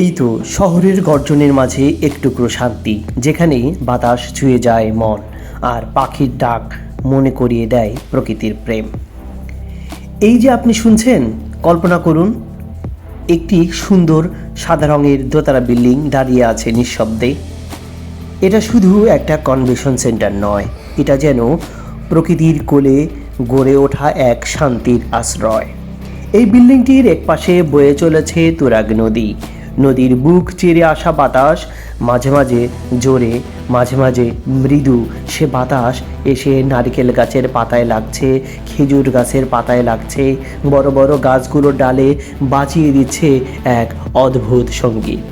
এই তো শহরের গর্জনের মাঝে একটুকরো শান্তি যেখানে বাতাস ছুঁয়ে যায় মন আর পাখির ডাক মনে করিয়ে দেয় প্রকৃতির প্রেম। এই যে আপনি শুনছেন, কল্পনা করুন, একটি সুন্দর সাদা রঙের দোতলা বিল্ডিং দাঁড়িয়ে আছে নিঃশব্দে। এটা শুধু একটা কনভেনশন সেন্টার নয়, এটা যেন প্রকৃতির কোলে গড়ে ওঠা এক শান্তির আশ্রয়। এই বিল্ডিংটির একপাশে বয়ে চলেছে তুরাগ নদী নদীর বুক চিরে আসা বাতাস, মাঝে মাঝে জোরে, মাঝে মাঝে মৃদু সে বাতাস এসে নারকেল গাছের পাতায় লাগছে, খেজুর গাছের পাতায় লাগছে, বড় বড় গাছগুলোর ডালে বাঁচিয়ে দিচ্ছে এক অদ্ভুত সংগীত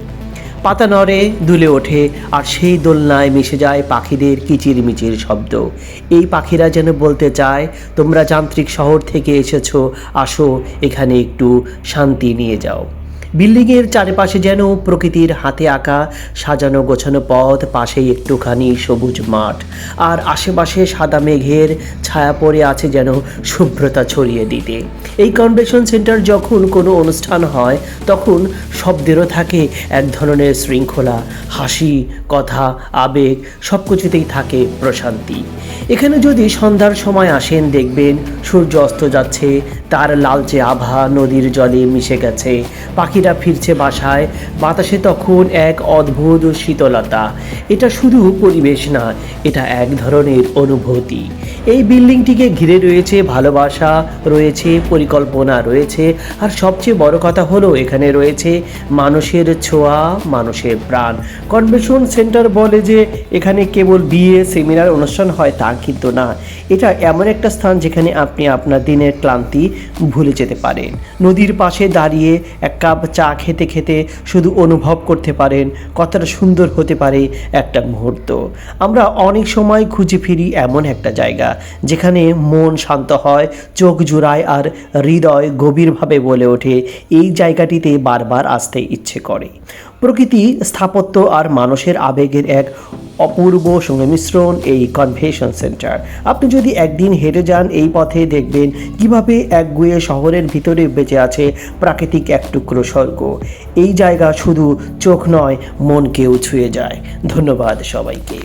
পাতা নড়ে, দুলে ওঠে, আর সেই দোলনায় মিশে যায় পাখিদের কিচিরমিচির শব্দ। এই পাখিরা যেন বলতে চায়, তোমরা যান্ত্রিক শহর থেকে এসেছ, আসো, এখানে একটু শান্তি নিয়ে যাও। বিল্ডিংয়ের চারিপাশে যেন প্রকৃতির হাতে আঁকা সাজানো গোছানো পথ, পাশেই একটুখানি সবুজ মাঠ। আর আশেপাশে সাদা মেঘের ছায়া পড়ে আছে যেন শুভ্রতা ছড়িয়ে দিতে। এই কনভেনশন সেন্টার যখন কোনো অনুষ্ঠান হয়, তখন শব্দেরও থাকে এক ধরনের শৃঙ্খলা। হাসি, কথা, আবেগ সব কিছুতেই থাকে প্রশান্তি। এখানে যদি সন্ধ্যার সময় আসেন, দেখবেন সূর্য অস্ত যাচ্ছে, তার লালচে আভা নদীর জলে মিশে গেছে। পাখিরা ফিরছে বাসায়। বাতাসে তখন এক অদ্ভুত শীতলতা। এটা শুধু পরিবেশ না, এটা এক ধরনের অনুভূতি। এই বিল্ডিংটিকে ঘিরে রয়েছে ভালোবাসা, রয়েছে পরিকল্পনা, রয়েছে, আর সবচেয়ে বড় কথা হলো এখানে রয়েছে মানুষের ছোঁয়া, মানুষের প্রাণ। কনভেনশন সেন্টার বলে যে এখানে কেবল বিয়ে, সেমিনার, অনুষ্ঠান হয় তা কিন্তু না। এটা এমন একটা স্থান যেখানে আপনি আপনার দিনের ক্লান্তি ভুলে যেতে পারেন। নদীর পাশে দাঁড়িয়ে এক কাপ চা খেতে খেতে শুধু অনুভব করতে পারেন কতটা সুন্দর হতে পারে একটা মুহূর্ত। আমরা অনেক সময় খুঁজে ফিরি এমন একটা জায়গা যেখানে মন শান্ত হয়, চোখ জোড়ায় আর হৃদয় গভীরভাবে বলে ওঠে। এই জায়গাটিতে বারবার আসতে ইচ্ছে করে। প্রকৃতি স্থাপত্য আর মানুষের আবেগের এক অপূর্ব সংমিশ্রণ এই কনভেনশন সেন্টার আপনি যদি একদিন হেঁটে যান এই পথে দেখবেন কীভাবে একগুয়ে শহরের ভিতরে বেঁচে আছে প্রাকৃতিক এক টুকরো স্বর্গ। এই জায়গা শুধু চোখ নয়, মনকেও ছুঁয়ে যায়। ধন্যবাদ সবাইকে।